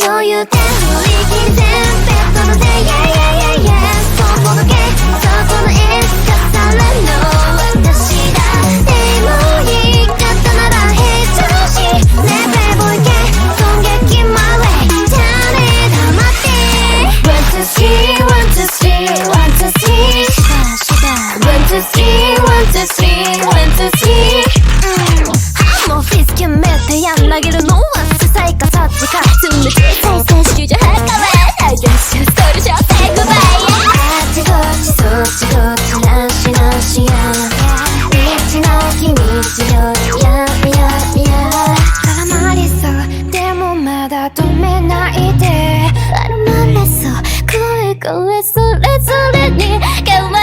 余裕で振り切って投げる。のはささいかさっちかつめて再生しじゃはかれ I guess you stole your say goodbye あっちこっちそっちこっちなしなしや道なき道よやみやみや絡まりそうでもまだ止めないで絡まれそう声声それぞれに変わ